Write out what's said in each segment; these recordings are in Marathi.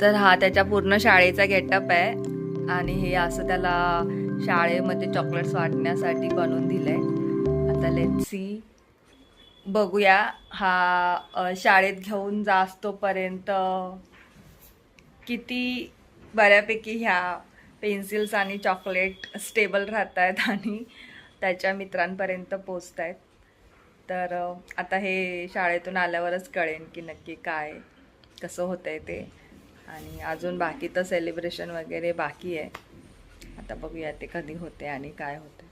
तर हा त्याच्या पूर्ण शाळेचा गेटअप आहे. आणि हे असं त्याला शाळेमध्ये चॉकलेट्स वाटण्यासाठी बनवून दिलंय. आता लेट सी बघूया हा शाळेत घेऊन जास्तोपर्यंत किती बऱ्यापैकी ह्या पेन्सिल्स आणि चॉकलेट स्टेबल राहत आहेत आणि त्याच्या मित्रांपर्यंत पोचत आहेत तर आता हे शाळेतून आल्यावरच कळेन की नक्की काय कसं होतं आहे ते. आणि अजून बाकी तर सेलिब्रेशन वगैरे बाकी आहे. आता बघूया ते कधी होते आणि काय होते.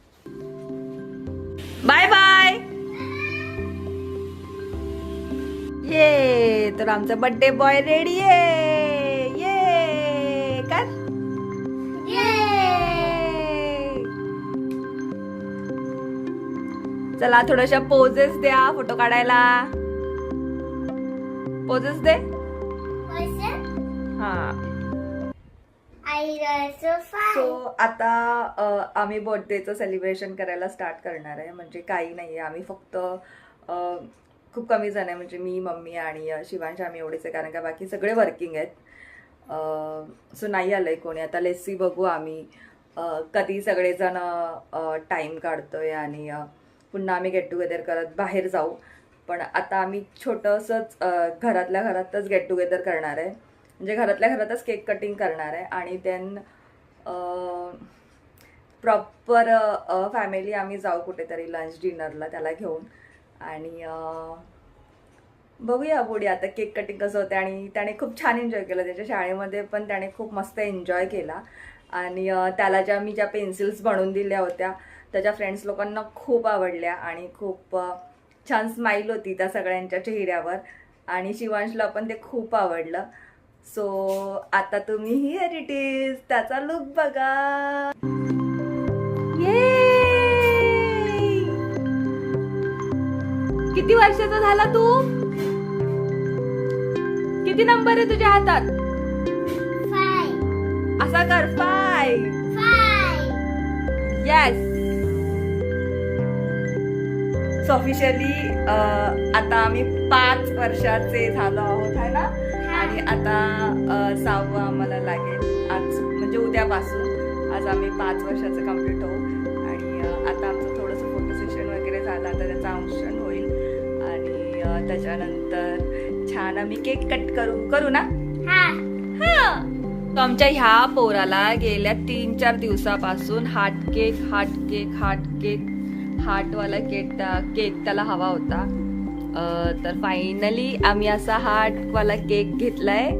बाय बाय ये तर आमचा बर्थडे बॉय रेडी आहे. ये काय चला थोड्याशा पोजेस द्या फोटो काढायला. पोजेस दे. सो आता आम्ही बर्थडेचं सेलिब्रेशन करायला स्टार्ट करणार आहे. म्हणजे काही नाही आहे आम्ही फक्त खूप कमी जण आहे. म्हणजे मी मम्मी आणि शिवांश आम्ही एवढेच आहे. कारण का बाकी सगळे वर्किंग आहेत. सो नाही आलं आहे कोणी. आता लेसी बघू आम्ही कधी सगळेजण टाईम काढतोय आणि अ, पुन्हा आम्ही गेट टुगेदर करत बाहेर जाऊ. पण आता आम्ही छोटंसंच घरातल्या घरातच गेट टुगेदर करणार आहे. म्हणजे घरातल्या घरातच केक कटिंग करणार आहे आणि देन प्रॉपर फॅमिली आम्ही जाऊ कुठेतरी लंच डिनरला त्याला घेऊन. आणि बघूया पुढे आता केक कटिंग कसं होतं आणि त्याने खूप छान एन्जॉय केलं. त्याच्या शाळेमध्ये पण त्याने खूप मस्त एन्जॉय केला. आणि त्याला ज्या मी ज्या पेन्सिल्स बनवून दिल्या होत्या त्याच्या फ्रेंड्स लोकांना खूप आवडल्या. आणि खूप छान स्माईल होती त्या सगळ्यांच्या चेहऱ्यावर. आणि शिवांशला पण ते खूप आवडलं. सो आता तुम्ही हिअर इट इज त्याचा लुक बघा! किती वर्षाचा झाला तू? किती नंबर आहे तुझ्या हातात? असा कर फाय येस सो ऑफिशियली आता आम्ही पाच वर्षाचे झालो आहोत. आणि आता सहावं आम्हाला लागेल. आज म्हणजे उद्यापासून. आज आम्ही पाच वर्षाचं कंप्लीट होऊ. आणि आता आमचं थोडंसं फोटो सेशन वगैरे झालं. आता त्याचं अंशन होईल. आणि त्याच्यानंतर छान आम्ही केक कट करू. करू ना? हा. तो आमच्या ह्या पोराला गेल्या तीन चार दिवसापासून heart cake heart cake heart cake हार्टवाला cake cake त्याला हवा होता. तर फायनली आम्ही असा हार्टवाला केक घेतलाय.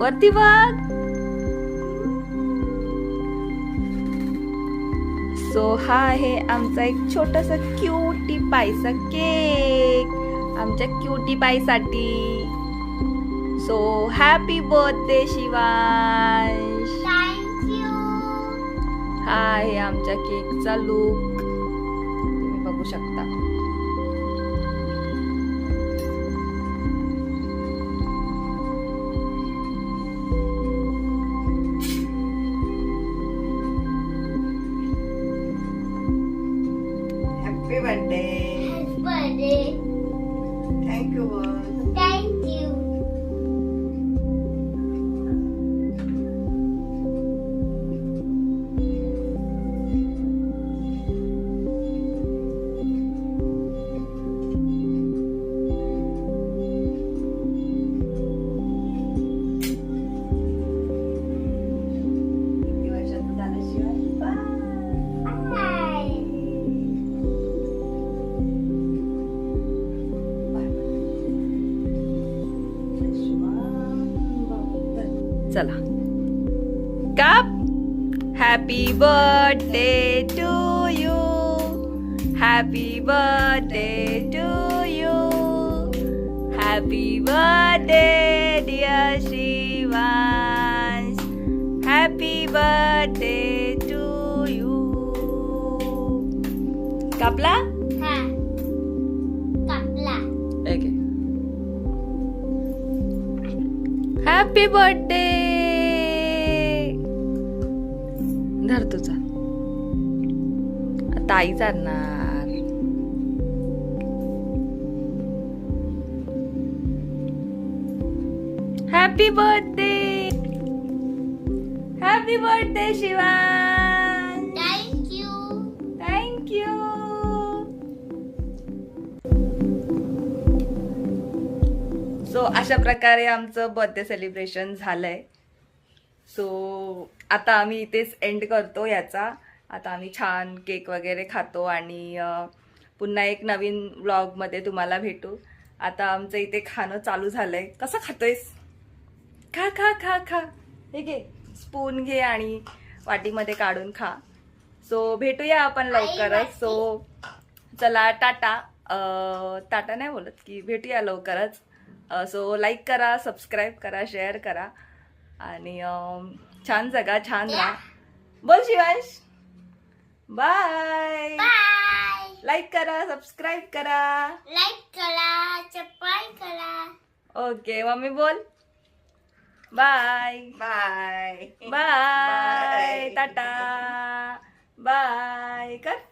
वरती बघ. सो हा आहे आमचा एक छोटासा क्यूटी पायचा केक आमच्या क्यूटी पायसाठी सो हॅपी बर्थडे शिवांश. हा आहे आमच्या केकचा लुक तुम्ही बघू शकता. चला. Cup. Happy birthday to you happy birthday to you happy birthday dear Shivansh happy birthday to you कापला Ha. Kapla. धर तुझा. आता आई चालणार happy birthday happy birthday Shivan Thank you. Thank you so अशा प्रकारे आमचं बर्थडे सेलिब्रेशन झालंय. सो आता आम्ही इथेच एंड करतो याचा. आता आम्ही छान केक वगैरे खातो आणि पुन्हा एक नवीन व्लॉगमध्ये तुम्हाला भेटू. आता आमचं इथे खाणं चालू झालंय. कसं खातोयस? खा खा खा खा. हे घे. स्पून घे आणि वाटीमध्ये काढून खा. सो भेटूया आपण लवकरच. सो चला टाटा. अं, टाटा नाही बोलत की भेटूया लवकरच. सो लाईक करा सबस्क्राईब करा शेअर करा. आणि छान जगा छान राहा. बोल शिवांश. बाय. लाईक करा सबस्क्राईब करा. Like करा, subscribe करा. ओके मम्मी बोल. Bye bye bye tata bye कर.